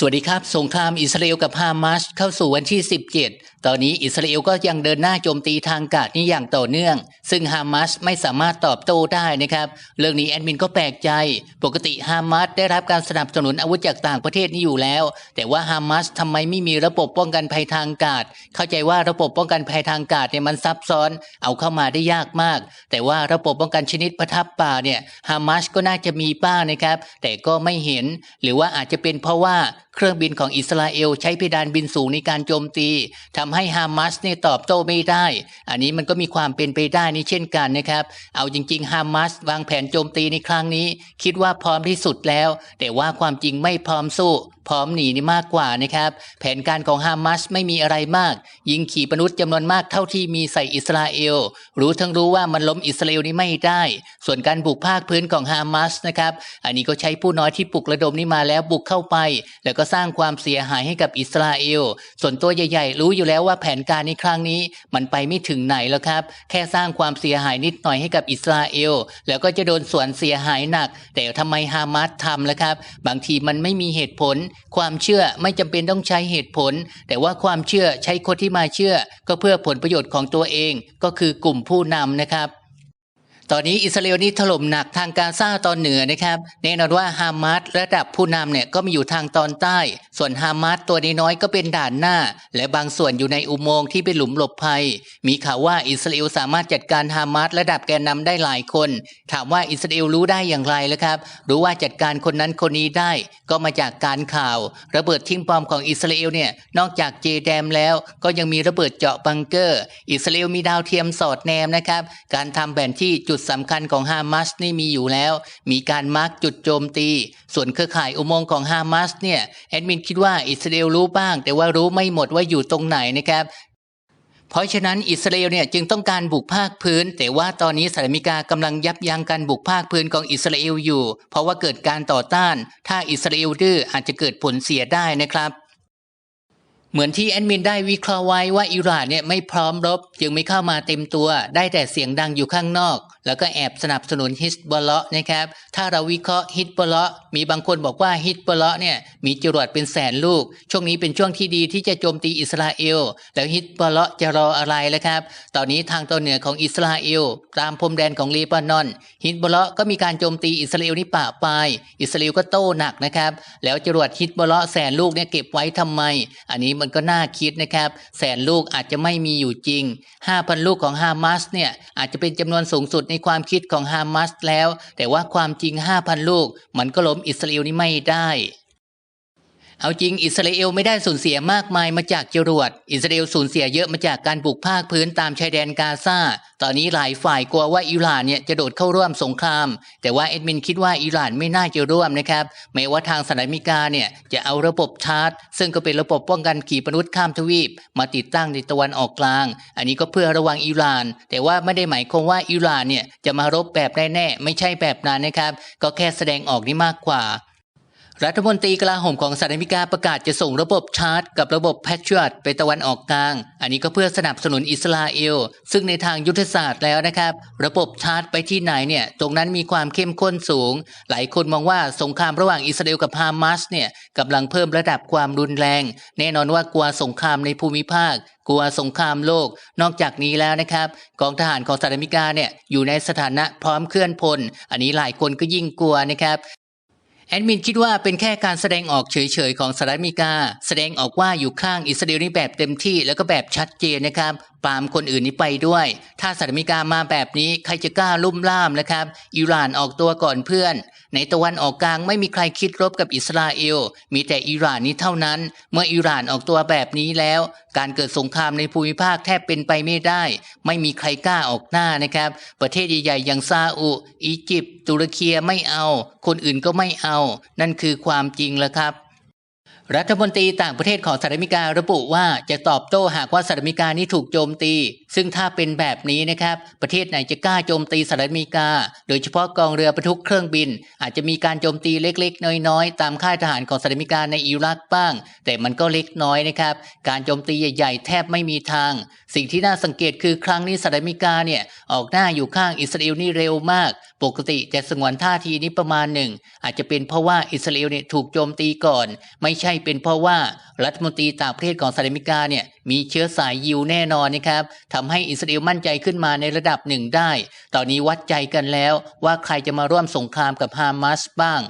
สวัสดีครับ สงครามอิสราเอลกับฮามาสเข้าสู่วันที่ 17 ตอนนี้อิสราเอลก็ยังเดินหน้าโจมตีทางกาศนี้อย่างต่อเนื่อง ซึ่งฮามาสไม่สามารถตอบโต้ได้นะครับ เรื่องนี้แอดมินก็แปลกใจ ปกติฮามาสได้รับการสนับสนุนอาวุธจากต่างประเทศนี้อยู่แล้ว แต่ว่าฮามาสทำไมไม่มีระบบป้องกันภัยทางอากาศเข้าใจว่าระบบป้องกันภัยทางอากาศเนี่ยมันซับซ้อน เอาเข้ามาได้ยากมาก แต่ว่าระบบป้องกันชนิดประทับป่าเนี่ยฮามาสก็น่าจะมีบ้างนะครับ แต่ก็ไม่เห็น หรือว่าอาจจะเป็นเพราะว่า เครื่องบินของอิสราเอลใช้เพดานบินสูงในการโจมตีทำให้ฮามาสเนี่ยตอบโต้ไม่ได้ อันนี้มันก็มีความเป็นไปได้นี่เช่นกันนะครับ เอาจริงๆฮามาสวางแผนโจมตีในครั้งนี้ คิดว่าพร้อมที่สุดแล้ว แต่ว่าความจริงไม่พร้อมสู้ พร้อมหนีนี่มากกว่านะครับ แผนการของฮามาสไม่มีอะไรมาก ยิงขี่ปนุษย์จำนวนมากเท่าที่มีใส่อิสราเอล รู้ทั้งรู้ว่ามันล้มอิสราเอลนี่ไม่ได้ ส่วนการบุกภาคพื้นของฮามาสนะครับ อันนี้ก็ใช้ผู้น้อยที่ปลุกระดมนี่มาแล้วบุกเข้าไป แล้วก็สร้างความเสียหายให้กับอิสราเอล ส่วนตัวใหญ่ ๆ รู้อยู่แล้วว่าแผนการในครั้งนี้มันไปไม่ถึงไหนแล้วครับ แค่สร้างความเสียหายนิดหน่อยให้กับอิสราเอล แล้วก็จะโดนส่วนเสียหายหนัก แต่ทำไมฮามาสทำล่ะครับ บางทีมันไม่มีเหตุผล ความเชื่อไม่จำเป็นต้องใช้เหตุผล แต่ว่าความเชื่อใช้คนที่มาเชื่อ ก็เพื่อผลประโยชน์ของตัวเอง ก็คือกลุ่มผู้นำนะครับ ตอนนี้อิสราเอลนี่ถล่มหนักทางกาซาตอนเหนือนะครับแน่นอนว่าฮามาสระดับผู้นำเนี่ยก็มีอยู่ทางตอนใต้ ส่วนฮามาสตัวน้อยก็เป็นด่านหน้า และบางส่วนอยู่ในอุโมงค์ที่เป็นหลุมหลบภัย มีข่าวว่าอิสราเอลสามารถจัดการฮามาสระดับแกนนำได้หลายคน ถามว่าอิสราเอลรู้ได้อย่างไรแล้วครับ รู้ว่าจัดการคนนั้นคนนี้ได้ ก็มาจากการข่าว ระเบิดทิ้งปอมของอิสราเอลเนี่ยนอกจากเจแดมแล้ว ก็ยังมีระเบิดเจาะบังเกอร์ อิสราเอลมีดาวเทียมสอดแนมนะครับการทำแผนที่จุดสำคัญของฮามาสนี่มีอยู่แล้ว มีการมาร์กจุดโจมตี ส่วนเครือข่ายอุโมงค์ของฮามาสเนี่ยแอดมินคิดว่าอิสราเอลรู้บ้าง แต่ว่ารู้ไม่หมดว่าอยู่ตรงไหนนะครับเพราะฉะนั้นอิสราเอลเนี่ยจึงต้องการบุกภาคพื้น แต่ว่าตอนนี้สหรัฐอเมริกากำลังยับยั้งการบุกภาคพื้นของอิสราเอลอยู่ เพราะว่าเกิดการต่อต้าน ถ้าอิสราเอลดื้ออาจจะเกิดผลเสียได้นะครับ เหมือนที่แอดมินได้วิเคราะห์ไว้ว่าอิหร่านเนี่ยไม่พร้อมรบ จึงไม่เข้ามาเต็มตัว ได้แต่เสียงดังอยู่ข้างนอก แล้วก็แอบสนับสนุนฮิสบอลเลาะนะครับ ถ้าเราวิเคราะห์ฮิสบอลเลาะมีบางคนบอกว่าฮิสบอลเลาะเนี่ยมีจรวดเป็นแสนลูก ช่วงนี้เป็นช่วงที่ดีที่จะโจมตีอิสราเอล แล้วฮิสบอลเลาะจะรออะไรแล้วครับ ตอนนี้ทางตอนเหนือของอิสราเอล ตามพรมแดนของเลบานอนฮิสบอลเลาะก็มีการโจมตีอิสราเอลนี่ป่าปลายอิสราเอลก็โต้หนักนะครับ แล้วจรวดฮิสบอลเลาะแสนลูกเนี่ยเก็บไว้ทำไม อันนี้มันก็น่าคิดนะครับ แสนลูกอาจจะไม่มีอยู่จริง 5,000 ลูกของฮามาสเนี่ยอาจจะเป็นจำนวนสูงสุดในความคิดของฮามาสแล้ว แต่ว่าความจริง 5,000 ลูก มันก็ล้มอิสราเอลนี่ไม่ได้ เอาจริงอิสราเอลไม่ได้สูญเสียมากมายมาจากจรวด อิสราเอลสูญเสียเยอะมาจากการบุกภาคพื้นตามชายแดนกาซาตอนนี้หลายฝ่ายกลัวว่าอิหร่านเนี่ยจะโดดเข้าร่วมสงคราม แต่ว่าเอ็ดมินคิดว่าอิหร่านไม่น่าจะร่วมนะครับแม้ว่าทางสหรัฐอเมริกาเนี่ยจะเอาระบบชาร์จ ซึ่งก็เป็นระบบป้องกันขีปนาวุธข้ามทวีป มาติดตั้งในตะวันออกกลาง อันนี้ก็เพื่อระวังอิหร่าน แต่ว่าไม่ได้หมายความว่าอิหร่านเนี่ยจะมารบแบบแน่ๆไม่ใช่แบบนั้นนะครับก็แค่แสดงออกนี่มากกว่า รัฐมนตรีกลาโหมของสหรัฐอเมริกาประกาศจะส่งระบบชาร์จ กับระบบแพทริอตไปตะวันออกกลาง อันนี้ก็เพื่อสนับสนุนอิสราเอล ซึ่งในทางยุทธศาสตร์แล้วนะครับ ระบบชาร์จไปที่ไหนเนี่ย ตรงนั้นมีความเข้มข้นสูง หลายคนมองว่าสงครามระหว่างอิสราเอลกับฮามาสเนี่ยกำลังเพิ่มระดับความรุนแรง แน่นอนว่ากลัวสงครามในภูมิภาคกลัวสงครามโลก นอกจากนี้แล้วนะครับกองทหารของสหรัฐอเมริกาเนี่ยอยู่ในสถานะพร้อมเคลื่อนพล อันนี้หลายคนก็ยิ่งกลัวนะครับ แอดมินคิดว่าเป็นแค่การแสดงออกเฉยๆของสหรัฐอเมริกา แสดงออกว่าอยู่ข้างอิสราเอลนี่แบบเต็มที่แล้วก็แบบชัดเจนนะครับปามคนอื่นนี้ไปด้วย ถ้าสหรัฐอเมริกามาแบบนี้ใครจะกล้าลุ่มล่ามนะครับ อิหร่านออกตัวก่อนเพื่อน ในตะวันออกกลางไม่มีใครคิดรบกับอิสราเอล มีแต่อิหร่านนี้เท่านั้น เมื่ออิหร่านออกตัวแบบนี้แล้ว การเกิดสงครามในภูมิภาคแทบเป็นไปไม่ได้ ไม่มีใครกล้าออกหน้านะครับ ประเทศใหญ่ๆอย่างซาอุ อียิปต์ตุรกีไม่เอา คนอื่นก็ไม่เอา นั่นคือความจริงแล้วครับ รัฐมนตรีต่างประเทศของสหรัฐอเมริการะบุว่าจะตอบโต้หากว่าสหรัฐอเมริกานี้ถูกโจมตี ซึ่งถ้าเป็นแบบนี้นะครับ ประเทศไหนจะกล้าโจมตีสหรัฐอเมริกา โดยเฉพาะกองเรือบรรทุกเครื่องบิน อาจจะมีการโจมตีเล็กๆ น้อยๆ ตามค่ายทหารของสหรัฐอเมริกาในอิรักบ้าง แต่มันก็เล็กน้อยนะครับ การโจมตีใหญ่ๆ แทบไม่มีทาง สิ่งที่น่าสังเกตคือครั้งนี้สหรัฐอเมริกาเนี่ยออกหน้าอยู่ข้างอิสราเอลนี่เร็วมาก ปกติจะสงวนท่าทีนี้ประมาณหนึ่งอาจจะเป็นเพราะว่าอิสราเอลเนี่ยถูกโจมตีก่อน ไม่ใช่เป็นเพราะว่ารัฐมนตรีต่างประเทศของสหรัฐอเมริกาเนี่ยมีเชื้อสายยิวแน่นอนนะครับทำให้อิสราเอลมั่นใจขึ้นมาในระดับหนึ่งได้ ตอนนี้วัดใจกันแล้วว่าใครจะมาร่วมสงครามกับฮามาสบ้าง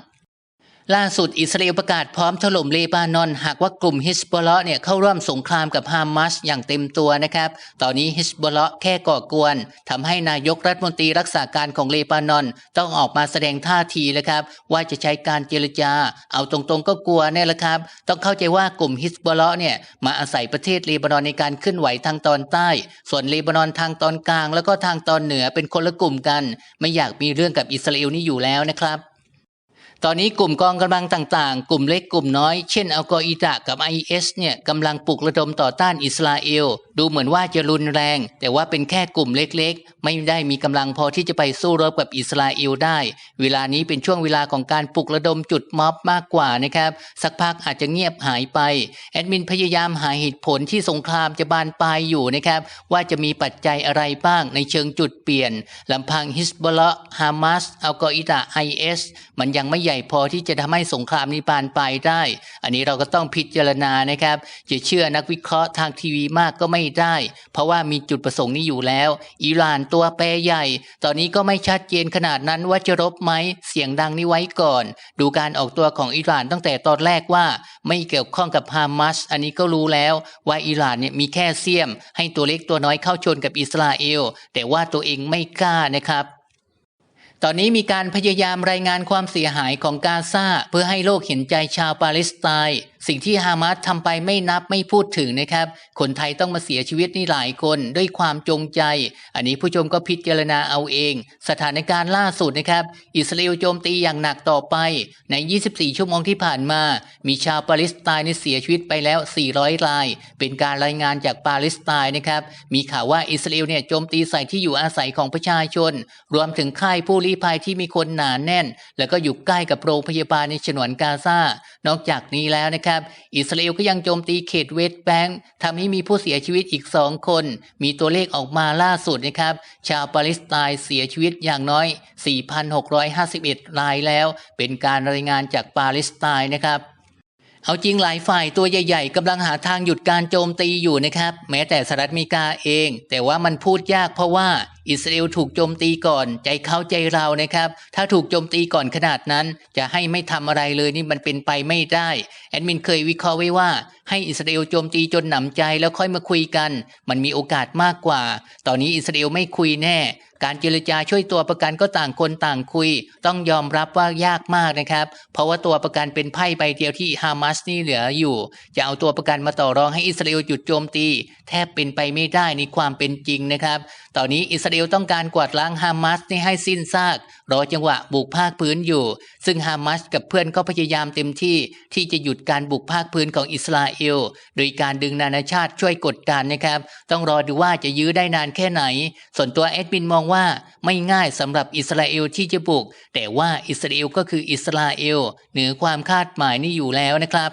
ล่าสุดอิสราเอลประกาศพร้อมถล่มเลบานอน หากว่ากลุ่มฮิสบอลเลาะเนี่ยเข้าร่วมสงครามกับฮามาสอย่างเต็มตัวนะครับ ตอนนี้ฮิสบอลเลาะแค่ก่อกวนทำให้นายกรัฐมนตรีรักษาการของเลบานอน ต้องออกมาแสดงท่าทีแล้วครับ ว่าจะใช้การเจรจา เอาตรงๆก็กลัวแน่ละครับ ต้องเข้าใจว่ากลุ่มฮิสบอลเลาะเนี่ยมาอาศัยประเทศเลบานอนในการเคลื่อนไหวทางตอนใต้ ส่วนเลบานอนทางตอนกลาง แล้วก็ทางตอนเหนือเป็นคนละกลุ่มกัน ไม่อยากมีเรื่องกับอิสราเอลนี่อยู่แล้วนะครับ ตอนนี้กลุ่มกองกำลังต่างๆ กลุ่มเล็กกลุ่มน้อย เช่นอัลกออิดะกับ IS เเนี่ยกำลังปลุกระดมต่อต้านอิสราเอล ดูเหมือนว่าจะรุนแรง แต่ว่าเป็นแค่กลุ่มเล็กๆ ไม่ได้มีกำลังพอที่จะไปสู้รบกับอิสราเอลได้ เวลานี้เป็นช่วงเวลาของการปลุกระดมจุดม็อบมากกว่านะครับ สักพักอาจจะเงียบหายไปแอดมินพยายามหาเหตุผลที่สงครามจะบานปลายอยู่นะครับว่าจะมีปัจจัยอะไรบ้างในเชิงจุดเปลี่ยนลำพังฮิสบอลลาะฮามาสอัลกออิดะ IS มันยังไม่ใหญ่พอที่จะทำให้สงครามนี้บานปลายได้ อันนี้เราก็ต้องพิจารณานะครับจะเชื่อนักวิเคราะห์ทางทีวีมากก็ไม่ได้ เพราะว่ามีจุดประสงค์นี้อยู่แล้ว อิหร่านตัวแปรใหญ่ ตอนนี้ก็ไม่ชัดเจนขนาดนั้นว่าจะรบไหมเสียงดังนี้ไว้ก่อน ดูการออกตัวของอิหร่านตั้งแต่ตอนแรกว่า ไม่เกี่ยวข้องกับฮามาสอันนี้ก็รู้แล้วว่าอิหร่านเนี่ยมีแค่เสียม ให้ตัวเล็กตัวน้อยเข้าชนกับอิสราเอล แต่ว่าตัวเองไม่กล้านะครับ ตอนนี้มีการพยายามรายงานความเสียหายของกาซาเพื่อให้โลกเห็นใจชาวปาเลสไตน์ สิ่งที่ฮามาสทำไปไม่นับไม่พูดถึงนะครับ คนไทยต้องมาเสียชีวิตนี่หลายคนด้วยความจงใจ อันนี้ผู้ชมก็พิจารณาเอาเอง สถานการณ์ล่าสุดนะครับ อิสราเอลโจมตีอย่างหนักต่อไป ใน 24 ชั่วโมงที่ผ่านมา มีชาวปาเลสไตน์นี่เสียชีวิตไปแล้ว 400 ราย เป็นการรายงานจากปาเลสไตน์นะครับ มีข่าวว่าอิสราเอลเนี่ยโจมตีใส่ที่อยู่อาศัยของประชาชน รวมถึงค่ายผู้ลี้ภัยที่มีคนหนาแน่น แล้วก็อยู่ใกล้กับโรงพยาบาลในฉนวนกาซา นอกจากนี้แล้วนะครับอิสราเอลก็ยังโจมตีเขตเวสต์แบงค์ทำให้มีผู้เสียชีวิตอีกสองคน มีตัวเลขออกมาล่าสุดนะครับ ชาวปาเลสไตน์เสียชีวิตอย่างน้อย 4,651 รายแล้ว เป็นการรายงานจากปาเลสไตน์นะครับเอาจริงหลายฝ่ายตัวใหญ่ๆกำลังหาทางหยุดการโจมตีอยู่นะครับ แม้แต่สหรัฐอเมริกาเอง แต่ว่ามันพูดยากเพราะว่า อิสราเอลถูกโจมตีก่อน ใจเขาใจเรานะครับ ถ้าถูกโจมตีก่อนขนาดนั้น จะให้ไม่ทำอะไรเลยนี่มันเป็นไปไม่ได้แอดมินเคยวิเคราะห์ไว้ว่าให้อิสราเอลโจมตีจนหนำใจแล้วค่อยมาคุยกัน มันมีโอกาสมากกว่า ตอนนี้อิสราเอลไม่คุยแน่ การเจรจาช่วยตัวประกันก็ต่างคนต่างคุย ต้องยอมรับว่ายากมากนะครับ เพราะว่าตัวประกันเป็นไพ่ใบเดียวที่ฮามาสนี่เหลืออยู่ จะเอาตัวประกันมาต่อรองให้อิสราเอลหยุดโจมตี แทบเป็นไปไม่ได้ในความเป็นจริงนะครับ ตอนนี้อิสราเอลต้องการกวาดล้างฮามาสนี่ให้สิ้นซาก รอจังหวะบุกภาคพื้นอยู่ ซึ่งฮามาสกับเพื่อนก็พยายามเต็มที่ ที่จะหยุดการบุกภาคพื้นของอิสราเอล โดยการดึงนานาชาติช่วยกดดันนะครับ ต้องรอดูว่าจะยื้อได้นานแค่ไหน ส่วนตัวแอดมินมองว่าไม่ง่ายสำหรับอิสราเอลที่จะบุก แต่ว่าอิสราเอลก็คืออิสราเอลเหนือความคาดหมายนี่อยู่แล้วนะครับ